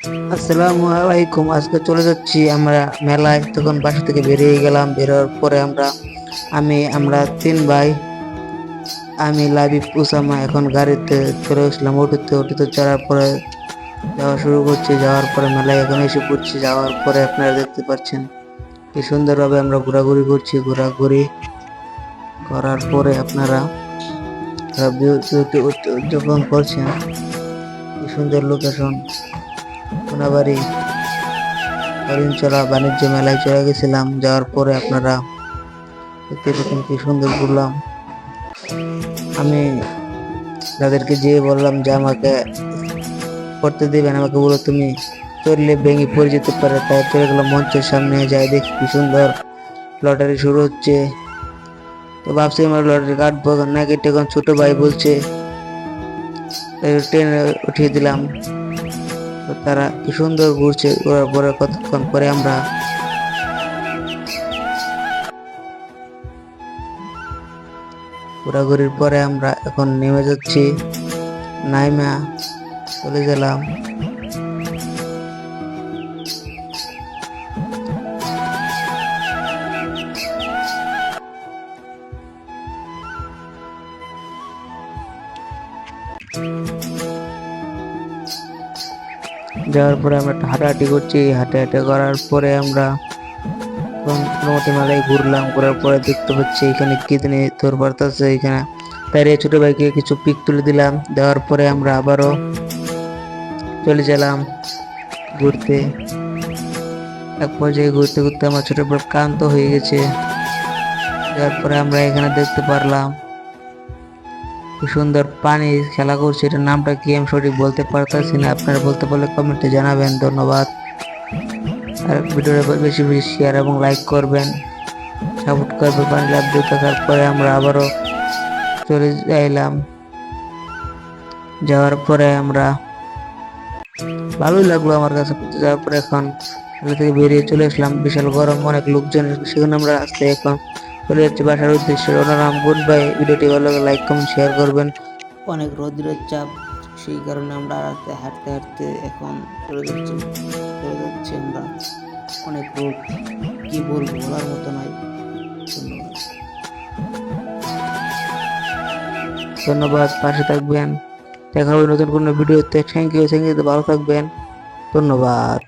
আসসালামু আলাইকুম। আজকে চলে যাচ্ছি আমরা মেলায়। তখন বাসা থেকে বেরিয়ে গেলাম। বেরোর পরে আমরা, আমি, আমরা তিন ভাই, আমি, লাবিব, উসামা এখন গাড়িতে চলে আসলাম অটোতে। অটোতে চড়ার পরে যাওয়া শুরু করছি। যাওয়ার পরে মেলায় এখন এসে পড়ছি। যাওয়ার পরে আপনারা দেখতে পাচ্ছেন কি সুন্দরভাবে আমরা ঘোরাঘুরি করছি। ঘোরাঘুরি করার পরে আপনারা উদযাপন করছেন, কি সুন্দর লোকেশন কোনাবাড়ি হরিণচলা বাণিজ্য মেলায় চলে গেছিলাম। যাওয়ার পরে আপনারা দেখতে পেতেন কি সুন্দর ঘুরলাম। আমি তাদেরকে যেয়ে বললাম যে, আমাকে করতে দেবেন, আমাকে বলো তুমি চললে ভেঙে পড়ে যেতে পারে। তাই চলে গেলাম মঞ্চের সামনে, যাই দেখি কি সুন্দর লটারি শুরু হচ্ছে। তো ভাবছি আমার লটারি কাটবো। না কেটে এখন ছোট ভাই বলছে ট্রেনে উঠিয়ে দিলাম। তারা কি সুন্দর ঘুরছে ঘোরার পরে কতক্ষণ পরে আমরা ঘোরাঘুরির পরে আমরা এখন নেমে যাচ্ছি। নাইমা, চলে গেলাম। যাওয়ার পরে আমরা একটু হাঁটাহাঁটি করছি। হাঁটাহাঁটি করার পরে আমরা মোটামুটি মেলায় ঘুরলাম। ঘোরার পরে দেখতে পাচ্ছি এখানে কি জানি তোর বার্তাছে এখানে। তাই ছোট ভাইকে কিছু পিক তুলে দিলাম। দেওয়ার পরে আমরা আবারও চলে গেলাম ঘুরতে। এক পর্যায়ে ঘুরতে ঘুরতে আমার ছোট ভাই ক্লান্ত হয়ে গেছে। যার পরে আমরা এখানে দেখতে পারলাম কি সুন্দর পানি খেলা করছে, এটার নামটা কি আমি সঠিক বলতে পারতেছি না। আপনারা বলতে পারলে কমেন্টে জানাবেন, ধন্যবাদ। আর ভিডিওটা বেশি বেশি শেয়ার এবং লাইক করবেন। সাপোর্ট করবে পানি লাভ দেখার পরে আমরা আবারও চলে যাইলাম। যাওয়ার পরে আমরা ভালোই লাগল আমার কাছে, যাওয়ার পরে এখন থেকে বেরিয়ে চলে আসলাম। বিশাল গরম, অনেক লোকজন, সেখানে আমরা আসতে এখন। চলে যাচ্ছি বাসার উদ্দেশ্যে ওনারাম গুড বাই ভিডিওটি ভালো লাগে লাইক কমেন্ট শেয়ার করবেন। অনেক রোদ্রের চাপ সেই কারণে আমরা রাস্তায় হাঁটতে হাঁটতে এখন চলে যাচ্ছি চলে যাচ্ছি আমরা। অনেক রোদ কী বলব বলার মতো নয় ধন্যবাদ। ধন্যবাদ পাশে থাকবেন। দেখা হবে নতুন কোনো ভিডিওতে। থ্যাংক ইউ থ্যাংক ইউ ভালো থাকবেন। ধন্যবাদ।